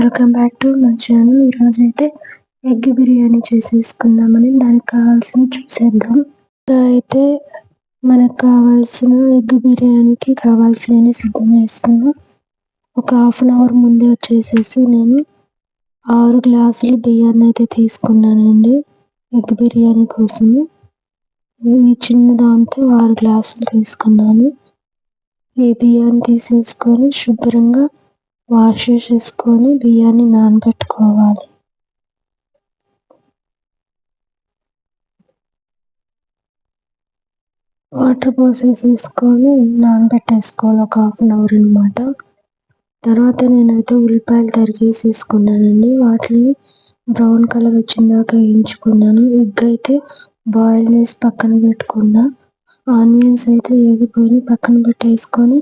Welcome back to my channel ఈరోజు అయితే egg biryani చేసేసుకుందామని దానికి కావాల్సిన చూసేద్దాం. అయితే మనకు కావాల్సిన ఎగ్ బిర్యానీకి కావాల్సినవి సిద్ధం చేసుకుందాం ఒక హాఫ్ అన్ అవర్ ముందే వచ్చేసేసి నేను ఆరు గ్లాసులు బియ్యాన్ని అయితే తీసుకున్నానండి ఎగ్ బిర్యానీ కోసం ఈ చిన్న దాంతో ఆరు గ్లాసులు తీసుకున్నాను. ఈ బియ్యాన్ని తీసేసుకొని శుభ్రంగా వాష్ చేసుకొని బియ్యాన్ని నానబెట్టుకోవాలి. వాటర్ పోసేసేసుకొని నానబెట్టేసుకోవాలి ఒక హాఫ్ అన్ అవర్ అనమాట తర్వాత నేనైతే ఉల్లిపాయలు తరిగేసేసుకున్నానండి. వాటిని బ్రౌన్ కలర్ వచ్చిందాక వేయించుకున్నాను. ఎగ్ అయితే బాయిల్ చేసి పక్కన పెట్టుకున్నా. ఆనియన్స్ అయితే వేగిపోయి పక్కన పెట్టేసుకొని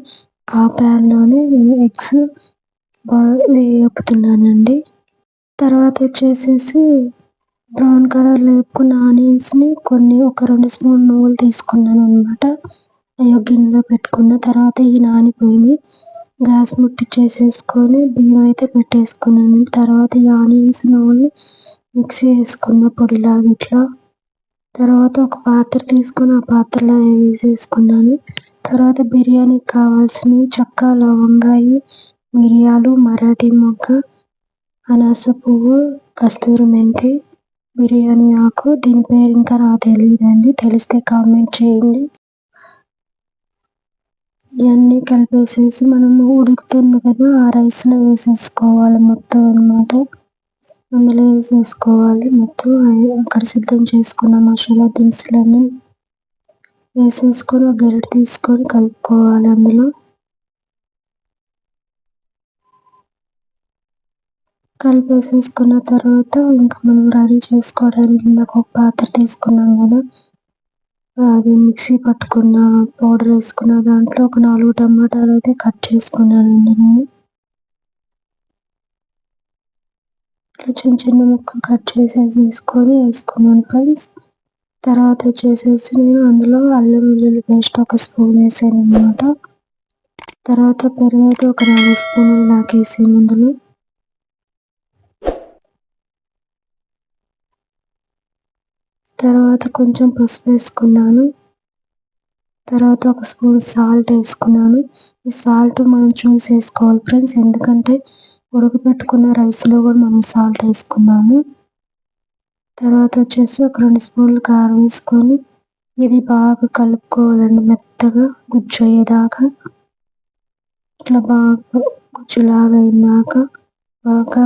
ఆ ప్యాన్లోనే నేను ఎగ్స్ వేపుతున్నానండి తర్వాత వచ్చేసేసి బ్రౌన్ కలర్ వేపుకున్న ఆనియన్స్ని కొన్ని ఒక రెండు స్పూన్ నువ్వులు తీసుకున్నాను అనమాట అయ్యో గిన్నెలో పెట్టుకున్న తర్వాత ఈ నానిపోయింది గ్యాస్ ముట్టించేసేసుకొని బియ్యం అయితే పెట్టేసుకున్నాను. తర్వాత ఈ ఆనియన్స్ నువ్వులు మిక్సీ వేసుకున్న పొడిలాగా ఇట్లా తర్వాత ఒక పాత్ర తీసుకొని ఆ పాత్రలో వేసేసుకున్నాను. తర్వాత బిర్యానీకి కావాల్సినవి చెక్క లవంగాయి మిరియాలు మరాఠీ మొగ్గ అనాస పువ్వు కస్తూరి మెంతి బిర్యానీ ఆకు. దీని పేరు ఇంకా నాకు తెలియదండి. తెలిస్తే కామెంట్ చేయండి. ఇవన్నీ కలిపేసేసి మనం ఉడుకుతుంది కదా ఆ రైస్లో వేసేసుకోవాలి మొత్తం అనమాట అందులో వేసేసుకోవాలి మొత్తం. అక్కడ సిద్ధం చేసుకున్న మసాలా దినుసులన్నీ వేసేసుకొని ఒక గరిటె తీసుకొని కలుపుకోవాలి అందులో. కలిపేసేసుకున్న తర్వాత ఇంకా మనం రెడీ చేసుకోవడానికి ఇందాక ఒక పాత్ర తీసుకున్నాం కదా అది మిక్సీ పట్టుకున్న పౌడర్ వేసుకున్న దాంట్లో ఒక నాలుగు టమాటాలు అయితే కట్ చేసుకున్నానండి నేను. ఇట్లా చిన్న చిన్న ముక్కలు కట్ చేసేసి వేసుకొని వేసుకున్నాను ఫ్రెండ్స్. తర్వాత వచ్చేసేసి నేను అందులో అల్లం వెల్లుల్లి పేస్ట్ ఒక స్పూన్ వేసాను అనమాట తర్వాత పెరుగు ఒక నాలుగు స్పూన్లు నాకేసాను అందులో. తర్వాత కొంచెం పసుపు వేసుకున్నాను. తర్వాత ఒక స్పూన్ సాల్ట్ వేసుకున్నాను. ఈ సాల్ట్ మనం చూస్ వేసుకోవాలి ఫ్రెండ్స్. ఎందుకంటే ఉడకపెట్టుకున్న రైస్లో కూడా మనం సాల్ట్ వేసుకున్నాము. తర్వాత వచ్చేసి ఒక రెండు స్పూన్లు కారం వేసుకొని ఇది బాగా కలుపుకోవాలండి మెత్తగా గుజ్జు అయ్యేదాకా ఇట్లా బాగా గుజ్జులాగా అయినాక బాగా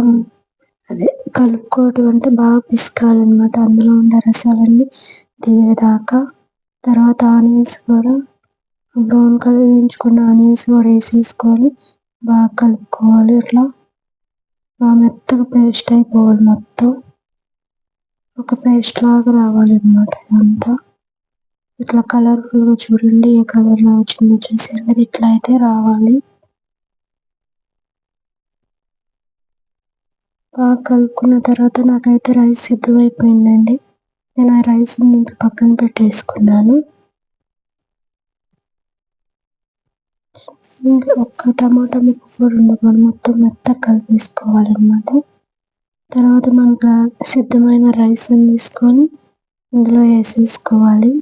అదే కలుపుకోవటం అంటే బాగా పిసకాలన్నమాట. అందులో ఉన్న రసాలన్నీ దిగేదాకా తర్వాత ఆనియన్స్ కూడా బ్రౌన్ కలర్ వేయించుకున్న ఆనియన్స్ కూడా వేసేసుకొని బాగా కలుపుకోవాలి. ఇట్లా బాగా మెత్తగా పేస్ట్ అయిపోవాలి మొత్తం. ఒక పేస్ట్ లాగా రావాలి అనమాట ఇదంతా. ఇట్లా కలర్ఫుల్గా చూడండి ఏ కలర్లో వచ్చిందో చూసారు కదా ఇట్లా అయితే రావాలి. బాగా కలుపుకున్న తర్వాత నాకైతే రైస్ సిద్ధమైపోయిందండి. నేను ఆ రైస్ నింపి పక్కన పెట్టేసుకున్నాను. ఒక్క టమాటా ముక్క కూడా ఉండకూడదు. మొత్తం మెత్త కలిపేసుకోవాలన్నమాట. తర్వాత మనకు సిద్ధమైన రైస్ తీసుకొని ఇందులో వేసేసుకోవాలి.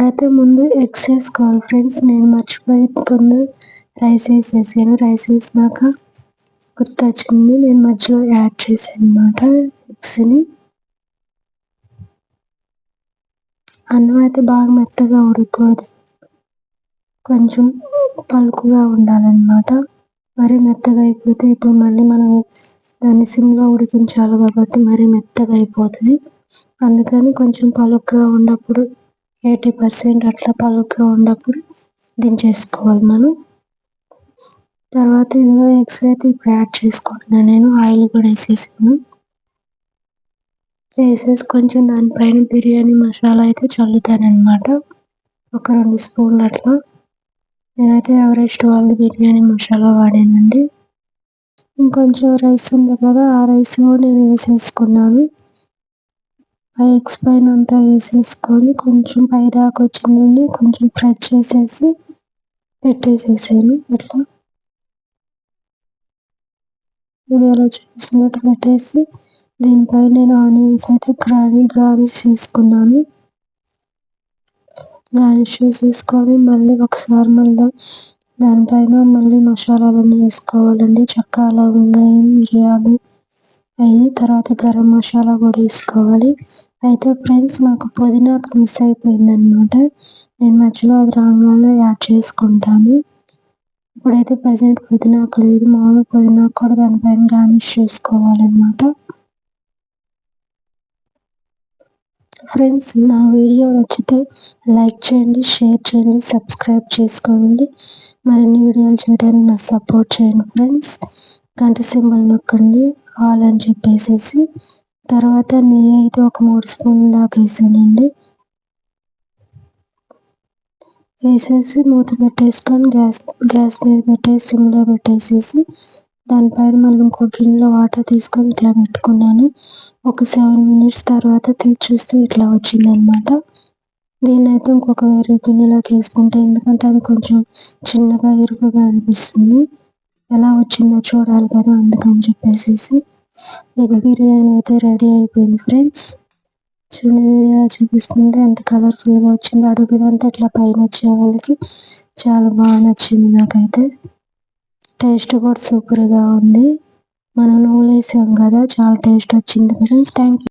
అయితే ముందు ఎగ్స్ వేసుకోవాలి. ఫ్రెండ్స్ నేను మర్చిపోయి ముందు రైస్ వేసేసాను. రైస్ వేసినాక గుర్తొచ్చింది నేను మధ్యలో యాడ్ చేశాను అనమాట ఎగ్స్ని అన్నం అయితే బాగా మెత్తగా ఉడుకోదు కొంచెం పలుకుగా ఉండాలన్నమాట. మరి మెత్తగా అయిపోతే ఇప్పుడు మళ్ళీ మనం దాన్ని సిమ్గా ఉడికించాలి కాబట్టి మరి మెత్తగా అయిపోతుంది. అందుకని కొంచెం పలుకుగా ఉన్నప్పుడు ఎయిటీ పర్సెంట్ అట్లా పలుకుగా ఉన్నప్పుడు దించేసుకోవాలి మనం. తర్వాత ఇందులో ఎగ్స్ అయితే ఇప్పుడు యాడ్ చేసుకుంటున్నాను నేను. ఆయిల్ కూడా వేసేసాను. వేసేసి కొంచెం దానిపైన బిర్యానీ మసాలా అయితే చల్లుతానమాట ఒక రెండు స్పూన్లు అట్లా. నేనైతే ఎవరెస్ట్ వాళ్ళు బిర్యానీ మసాలా వాడానండి. ఇంకొంచెం రైస్ ఉంది కదా ఆ రైస్ కూడా నేను వేసేసుకున్నాను. ఆ ఎగ్స్ పైన అంతా వేసేసుకొని కొంచెం పైదాకా వచ్చిందండి కొంచెం ఫ్రై చేసేసి పెట్టేసేసాను. అట్లా. వీడియోలో చూపిస్తున్నట్టు పెట్టేసి దీనిపై నేను ఆనియన్స్ అయితే గ్రాని తీసుకున్నాను చేసుకున్నాను. షూస్ తీసుకొని మళ్ళీ ఒకసారి మళ్ళీ దానిపైన మళ్ళీ మసాలాలన్నీ వేసుకోవాలండి. చెక్క లవంగాలు మిరియాలు అవి తర్వాత గరం మసాలా కూడా వేసుకోవాలి. అయితే ఫ్రెండ్స్ నాకు పుదీనాకు మిస్ అయిపోయింది అనమాట నేను మధ్యలో అది రాగానే యాడ్ చేసుకుంటాను. ఇప్పుడైతే ప్రజెంట్ పుదీనాకు లేదు మామూలు పుదీనాకు కూడా దానిపైన గార్నిష్ చేసుకోవాలన్నమాట. ఫ్రెండ్స్ నా వీడియో నచ్చితే లైక్ చేయండి షేర్ చేయండి సబ్స్క్రైబ్ చేసుకోండి. మరిన్ని వీడియోలు చేయడానికి నాకు సపోర్ట్ చేయండి ఫ్రెండ్స్. గంట సింబల్ నొక్కండి ఆల్ అని చెప్పేసేసి. తర్వాత నెయ్యి అయితే ఒక మూడు స్పూన్ దాకా వేసానండి. వేసేసి మూత పెట్టేసుకొని గ్యాస్ గ్యాస్ మీద పెట్టేసి సిమ్లో పెట్టేసేసి దానిపైన మళ్ళీ ఇంకో గిన్నెలో వాటర్ తీసుకొని ఇట్లా పెట్టుకున్నాను. ఒక సెవెన్ మినిట్స్ తర్వాత తీసి చూస్తే ఇట్లా వచ్చిందనమాట. దీన్ని అయితే ఇంకొక వేరే గిన్నెలోకి వేసుకుంటే ఎందుకంటే అది కొంచెం చిన్నగా ఇరుకుగా అనిపిస్తుంది. ఎలా వచ్చిందో చూడాలి కదా అందుకని చెప్పేసి ఎగ్ బిర్యానీ అయితే రెడీ అయిపోయింది ఫ్రెండ్స్. చూపిస్తుంది ఎంత కలర్ఫుల్గా వచ్చింది. అడుగుదంతా ఇట్లా పైన వచ్చే వాళ్ళకి చాలా బాగా నచ్చింది నాకైతే. టేస్ట్ కూడా సూపర్గా ఉంది. మనం నూనె వేసాం కదా చాలా టేస్ట్ వచ్చింది. Friends thank